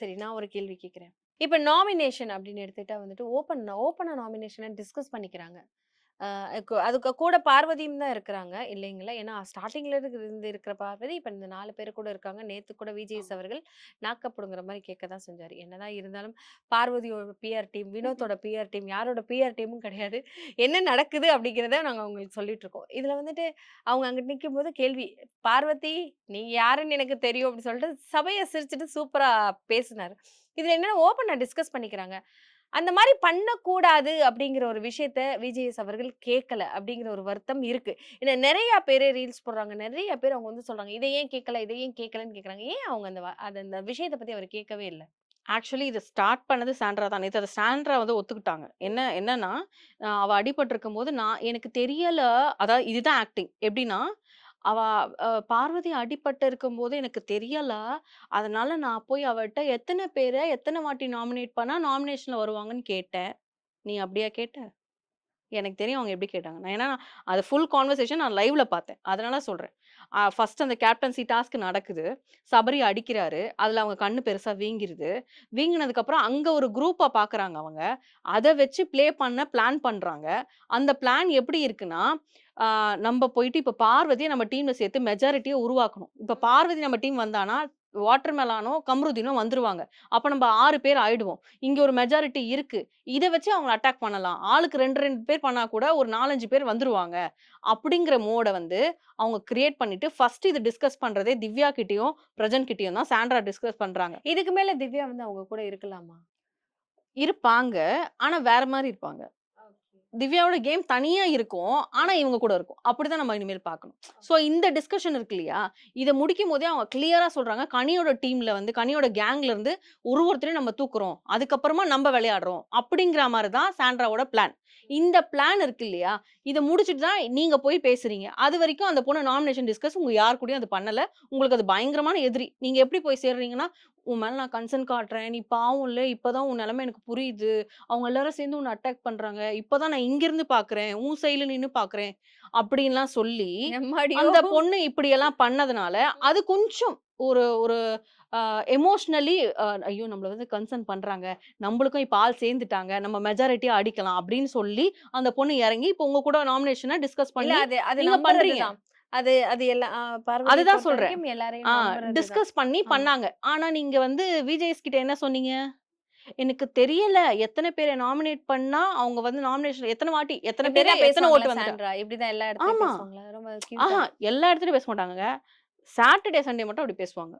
சரி நான் ஒரு கேள்வி கேட்குறேன். இப்போ நாமினேஷன் அப்படின்னு எடுத்துட்டா வந்துட்டு ஓப்பன் ஓப்பனாக நாமினேஷனை டிஸ்கஸ் பண்ணிக்கிறாங்க. அதுக்கு கூட பார்வதியும் தான் இருக்கிறாங்க. இல்லைங்களா? ஏன்னா ஸ்டார்டிங்ல இருந்து இருக்கிற பார்வதி இப்போ இந்த நாலு பேர் கூட இருக்காங்க. நேத்து கூட விஜய்ஸ் அவர்கள் நாக்கப்படுங்கிற மாதிரி கேட்க தான் செஞ்சாரு. என்னதான் இருந்தாலும் பார்வதியோட பிஆர் டீம் வினோத்தோட பிஆர் டீம் யாரோட பிஆர் டீமும் கிடையாது. என்ன நடக்குது அப்படிங்கிறத நாங்கள் அவங்களுக்கு சொல்லிட்டு இருக்கோம். இதுல வந்துட்டு அவங்க அங்கிட்டு நிற்கும் போது கேள்வி பார்வதி நீங்க யாருன்னு எனக்கு தெரியும் அப்படின்னு சொல்லிட்டு சபையை சிரிச்சுட்டு சூப்பரா பேசினாரு. இதுல என்ன ஓப்பனா டிஸ்கஸ் பண்ணிக்கிறாங்க. அந்த மாதிரி பண்ணக்கூடாது அப்படிங்கிற ஒரு விஷயத்த விஜயஸ் அவர்கள் கேட்கல அப்படிங்கிற ஒரு வருத்தம் இருக்கு. ஏன்னா நிறைய பேர் ரீல்ஸ் போடுறாங்க நிறைய பேர் அவங்க வந்து சொல்றாங்க இதை ஏன் கேட்கல இதை ஏன் கேட்கலன்னு கேட்குறாங்க ஏன் அவங்க அந்த வ- அது அந்த விஷயத்தை பத்தி அவர் கேட்கவே இல்லை? ஆக்சுவலி இதை ஸ்டார்ட் பண்ணது சாண்ட்ரா தான். நேற்று அதை சாண்ட்ரா வந்து ஒத்துக்கிட்டாங்க. என்ன என்னன்னா அவள் அடிபட்டிருக்கும் போது நான் எனக்கு தெரியல அதாவது இதுதான் ஆக்டிங். எப்படின்னா அவ பார்வதி அடிபட்டு இருக்கும்போது எனக்கு தெரியல. அதனால நான் போய் அவட்ட எத்தனை பேரை எத்தனை வாட்டி நாமினேட் பண்ணா நாமினேஷன்ல வருவாங்கன்னு கேட்டேன். நீ அப்படியா கேட்ட? எனக்கு தெரியும் அவங்க எப்படி கேட்டாங்க. நான் ஏன்னா நான் அது ஃபுல் கான்வர்சேஷன் நான் லைவ்ல பார்த்தேன். அதனால சொல்றேன். ஃபர்ஸ்ட் அந்த கேப்டன்சி டாஸ்க் நடக்குது. சபரி அடிக்கிறாரு. அதுல அவங்க கண்ணு பெருசா வீங்கிருது. வீங்கினதுக்கு அப்புறம் அங்க ஒரு குரூப்பா பாக்குறாங்க அவங்க. அதை வச்சு ப்ளே பண்ண பிளான் பண்றாங்க. அந்த பிளான் எப்படி இருக்குன்னா நம்ம போயிட்டு இப்போ பார்வதியை நம்ம டீம்ல சேர்த்து மெஜாரிட்டியை உருவாக்கணும். இப்போ பார்வதி நம்ம டீம் வந்தானா வாட்டர் மெலானோ கம்ருதீனோ வந்துருவாங்க. அப்ப நம்ம ஆறு பேர் ஆயிடுவோம். இங்க ஒரு மெஜாரிட்டி இருக்கு. இதை வச்சு அவங்க அட்டாக் பண்ணலாம். ஆளுக்கு ரெண்டு ரெண்டு பேர் பண்ணா கூட ஒரு நாலஞ்சு பேர் வந்துருவாங்க. அப்படிங்கிற மோட வந்து அவங்க கிரியேட் பண்ணிட்டு ஃபர்ஸ்ட் இது டிஸ்கஸ் பண்றதே திவ்யா கிட்டயும் பிரஜன் கிட்டயும் தான் சாண்ட்ரா டிஸ்கஸ் பண்றாங்க. இதுக்கு மேல திவ்யா வந்து அவங்க கூட இருக்கலாமா? இருப்பாங்க. ஆனா வேற மாதிரி இருப்பாங்க. திவ்யாவோட கேம் தனியா இருக்கும். ஆனா இவங்க கூட இருக்கும். அப்படிதான் நம்ம இனிமேல் பார்க்கணும். சோ இந்த டிஸ்கஷன் இருக்கு இல்லையா? இதை முடிக்கும் போதே அவங்க கிளியரா சொல்றாங்க. கனியோட டீம்ல வந்து கனியோட கேங்ல இருந்து ஒரு ஒருத்தரையும் நம்ம தூக்குறோம். அதுக்கப்புறமா நம்ம விளையாடுறோம். அப்படிங்கிற மாதிரி தான் சாண்ட்ராவோட பிளான் இந்த பிளான் இருக்கு இல்லையா? இதை முடிச்சுட்டு தான் நீங்க போய் பேசுறீங்க. அது வரைக்கும் அந்த பொண்ணு நாமினேஷன் டிஸ்கஸ் உங்க யார் கூடயும் அது பண்ணல. உங்களுக்கு அது பயங்கரமான எதிரி. நீங்க எப்படி போய் சேர்றீங்கன்னா உன் மேல நான் கன்சர்ன் காட்டுறேன். நீ பாவம் இல்ல. இப்பதான் உன் நிலைமை எனக்கு புரியுது. அவங்க எல்லாரும் சேர்ந்து உன்னை அட்டாக் பண்றாங்க. இப்பதான் நான் இங்க இருந்து பாக்குறேன். உன் சைடுல நின்னு பாக்குறேன். அப்படின்லாம் சொல்லி. அந்த பொண்ணு இப்படி எல்லாம் பண்ணதுனால அது கொஞ்சம் ஒரு ஒரு எமோஷ்னலி ஐயோ நம்மள வந்து கன்சர்ன் பண்றாங்க நம்மளுக்கும் இப்ப ஆள் சேர்ந்துட்டாங்க நம்ம மெஜாரிட்டியா அடிக்கலாம் அப்படின்னு சொல்லி அந்த பொண்ணு இறங்கி இப்ப உங்க கூட நாமினேஷனை டிஸ்கஸ் பண்ணி அது அது நீங்க பண்றீங்க. நம்புறதுதான். அது அது எல்லாம் அதுதான் சொல்றேன். எல்லாரையும். டிஸ்கஸ் பண்ணி. பண்ணாங்க ஆனா நீங்க வந்து விஜய்ஸ் கிட்ட என்ன சொன்னீங்க எனக்கு தெரியல எத்தனை பேரை நாமினேட் பண்ணா அவங்க வந்து நாமினேஷன் எத்தனை வாட்டி எத்தனை பேரை எத்தனை ஓட்டு பேசுவாங்களா வந்து சாண்ட்ரா? இப்படிதான் எல்லா இடத்துலயும் ஆமா. எல்லா இடத்துலயும் பேச மாட்டாங்க சாட்டர்டே சண்டே மட்டும் அப்படி பேசுவாங்க.